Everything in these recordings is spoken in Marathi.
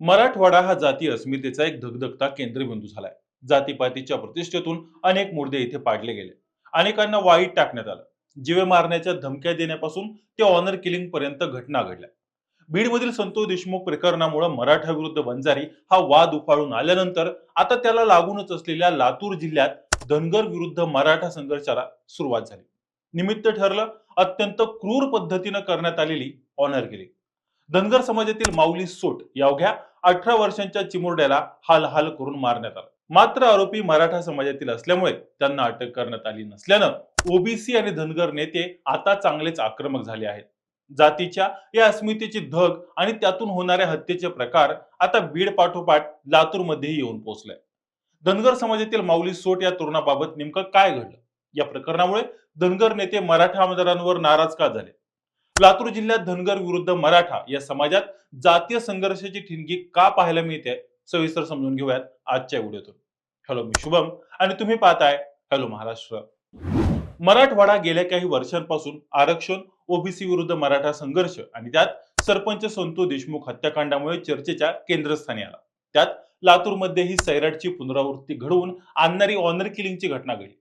मराठवाडा हा जाती अस्मितेचा एक धगधगता केंद्रबिंदू झालाय. जातीपातीच्या प्रतिष्ठेतून अनेक मुर्दे इथे पाडले गेले. अनेकांना वाईट टाकण्यात आलं. जीवे मारण्याच्या धमक्या देण्यापासून ते ऑनर किलिंग पर्यंत घटना घडल्या. बीडमधील संतोष देशमुख प्रकरणामुळे मराठा विरुद्ध वंजारी हा वाद उफाळून आल्यानंतर आता त्याला लागूनच असलेल्या लातूर जिल्ह्यात धनगर विरुद्ध मराठा संघर्षाला सुरुवात झाली. निमित्त ठरलं अत्यंत क्रूर पद्धतीनं करण्यात आलेली ऑनर किलिंग धनगर समाजातील माऊली सोट या अवघ्या अठरा वर्षांच्या चिमुरड्याला हाल हाल करून मारण्यात आला. मात्र आरोपी मराठा समाजातील असल्यामुळे त्यांना अटक करण्यात आली नसल्यानं ओबीसी आणि धनगर नेते आता चांगलेच आक्रमक झाले आहेत. जातीच्या या अस्मितेची धग आणि त्यातून होणाऱ्या हत्येचे प्रकार आता बीड पाठोपाठ लातूरमध्येही येऊन पोहोचलाय. धनगर समाजातील माऊली सोट या तरुणाबाबत नेमकं काय घडलं? या प्रकरणामुळे धनगर नेते मराठा आमदारांवर नाराज का झाले? लातूर जिल्ह्यात धनगर विरुद्ध मराठा या समाजात जातीय संघर्षाची ठिणगी का पाहायला मिळते सविस्तर समजून घेऊयात आजच्या व्हिडिओतून. हॅलो मी शुभम आणि तुम्ही पाहताय हॅलो महाराष्ट्र. मराठवाडा गेल्या काही वर्षांपासून आरक्षण ओबीसी विरुद्ध मराठा संघर्ष आणि त्यात सरपंच संतू देशमुख हत्याकांडामुळे चर्चेच्या केंद्रस्थानी आला. त्यात लातूरमध्ये ही सैराटची पुनरावृत्ती घडवून आणणारी ऑनर किलिंगची घटना घडली.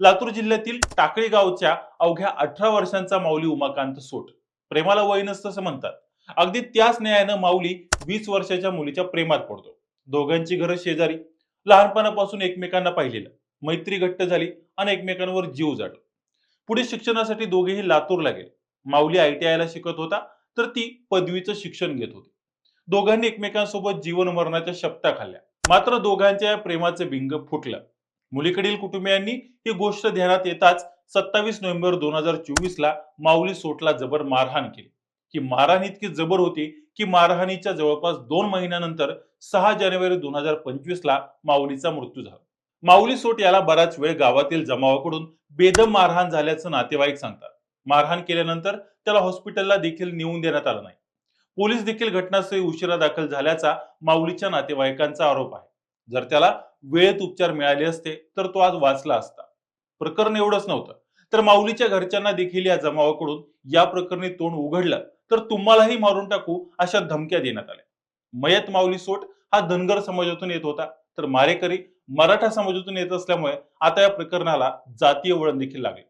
लातूर जिल्ह्यातील टाकळी गावच्या अवघ्या अठरा वर्षांचा माऊली उमाकांत सोट. प्रेमाला वय नसतं असं म्हणतात. अगदी त्याच न्यायानं माऊली वीस वर्षाच्या मुलीच्या प्रेमात पडतो. दोघांची घरं शेजारी. लहानपणापासून एकमेकांना पाहिलेलं. मैत्री घट्ट झाली आणि एकमेकांवर जीव जातो. पुढे शिक्षणासाठी दोघेही लातूरला गेले. माऊली आयटीआयला शिकत होता तर ती पदवीचं शिक्षण घेत होती. दोघांनी एकमेकांसोबत जीवन मरणाच्या शपथा खाल्ल्या. मात्र दोघांच्या या प्रेमाचं बिंग फुटलं. मुलीकडील कुटुंबियांनी ही गोष्ट ध्यानात येताच सत्तावीस नोव्हेंबर दोन हजार चोवीस ला माऊली सोटला जबर मारहाण केली. ही मारहाण इतकी जबर होती की मारहाणीच्या जवळपास दोन महिन्यानंतर सहा जानेवारी दोन हजार पंचवीस ला माऊलीचा मृत्यू झाला. माऊली सोट याला बराच वेळ गावातील जमावाकडून बेदम मारहाण झाल्याचं नातेवाईक सांगतात. मारहाण केल्यानंतर त्याला हॉस्पिटलला देखील नेऊन देण्यात आलं नाही. पोलीस देखील घटनास्थळी उशिरा दाखल झाल्याचा माऊलीच्या नातेवाईकांचा आरोप आहे. जर त्याला वेळेत उपचार मिळाले असते तर तो आज वाचला असता. प्रकरण एवढंच नव्हतं. तर माऊलीच्या घरच्यांना देखील या जमावाकडून या प्रकरणी तोंड उघडलं तर तुम्हालाही मारून टाकू अशा धमक्या देण्यात आल्या. मयत माऊली सोट हा धनगर समाजातून येत होता. तर मारेकरी मराठा समाजातून येत असल्यामुळे आता या प्रकरणाला जातीय वळण देखील लागले.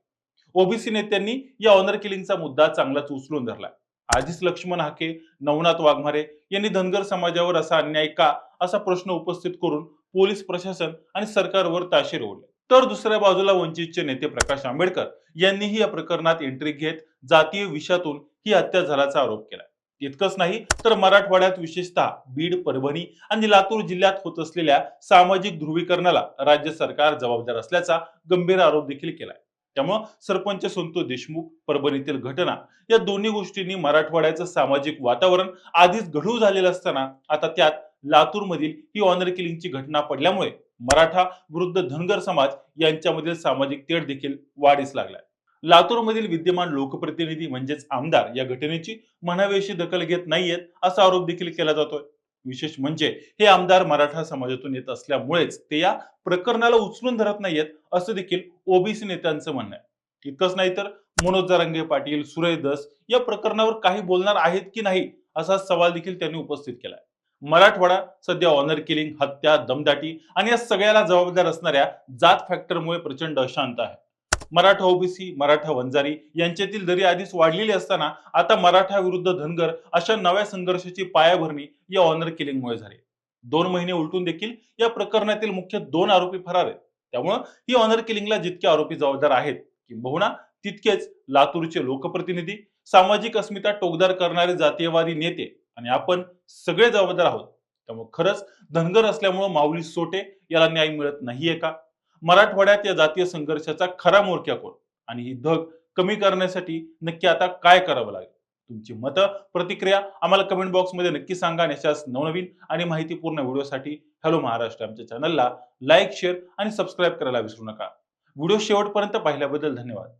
ओबीसी नेत्यांनी या ऑनर किलिंगचा मुद्दा चांगलाच उचलून धरला. आधीच लक्ष्मण हाके नवनाथ वाघमारे यांनी धनगर समाजावर असा अन्याय का असा प्रश्न उपस्थित करून पोलीस प्रशासन आणि सरकारवर ताशेर ओढले. तर दुसऱ्या बाजूला वंचितचे नेते प्रकाश आंबेडकर यांनीही या प्रकरणात एंट्री घेत जातीय विषयातून ही हत्या झाल्याचा आरोप केला. इतकंच नाही तर मराठवाड्यात विशेषतः बीड परभणी आणि लातूर जिल्ह्यात होत असलेल्या सामाजिक ध्रुवीकरणाला राज्य सरकार जबाबदार असल्याचा गंभीर आरोप देखील केलाय. त्यामुळं सरपंच संतोष देशमुख परभणीतील घटना या दोन्ही गोष्टींनी मराठवाड्याचं सामाजिक वातावरण आधीच गढूळ झालेलं असताना आता त्यात लातूरमधील ही ऑनर किलिंगची घटना पडल्यामुळे मराठा विरुद्ध धनगर समाज यांच्यामधील सामाजिक तेढ देखील वाढीस लागलाय. लातूरमधील विद्यमान लोकप्रतिनिधी म्हणजेच आमदार या घटनेची म्हणावीशी दखल घेत नाहीयेत असा आरोप देखील केला जातोय. विशेष म्हणजे हे आमदार मराठा समाजातून येत असल्यामुळेच ते या प्रकरणाला उचलून धरत नाहीयेत असं देखील ओबीसी नेत्यांचं म्हणणं आहे. इतकंच नाही तर मनोज जरांगे पाटील सुरेश दस या प्रकरणावर काही बोलणार आहेत की नाही असा सवाल देखील त्यांनी उपस्थित केलाय. मराठवाडा सध्या ऑनर किलिंग हत्या दमदाटी आणि या सगळ्याला जबाबदार असणाऱ्या जात फॅक्टरमुळे प्रचंड अशांत आहे. मराठा ओबीसी मराठा वंजारी यांच्यातील दरी आधीच वाढलेली असताना आता मराठा विरुद्ध धनगर अशा नव्या संघर्षाची पायाभरणी या ऑनर किलिंगमुळे झाली. दोन महिने उलटून देखील या प्रकरणातील मुख्य दोन आरोपी फरार आहेत. त्यामुळं ही ऑनर किलिंगला जितके आरोपी जबाबदार आहेत किंबहुना तितकेच लातूरचे लोकप्रतिनिधी सामाजिक अस्मिता टोकदार करणारे जातीयवादी नेते आणि आपण सगळे जबाबदार आहोत. त्यामुळे खरंच धनगर असल्यामुळं माऊली सोटे याला न्याय मिळत नाहीये का? मराठवाड्यात या जातीय संघर्षाचा खरा मोर्चा कोण? आणि ही धग कमी करण्यासाठी नक्की आता काय करावं लागेल? तुमची मतं प्रतिक्रिया आम्हाला कमेंट बॉक्समध्ये नक्की सांगा आणि अशाच नवनवीन आणि माहितीपूर्ण व्हिडिओसाठी हॅलो महाराष्ट्र आमच्या चॅनलला लाईक शेअर आणि सबस्क्राईब करायला विसरू नका. व्हिडिओ शेवटपर्यंत पाहिल्याबद्दल धन्यवाद.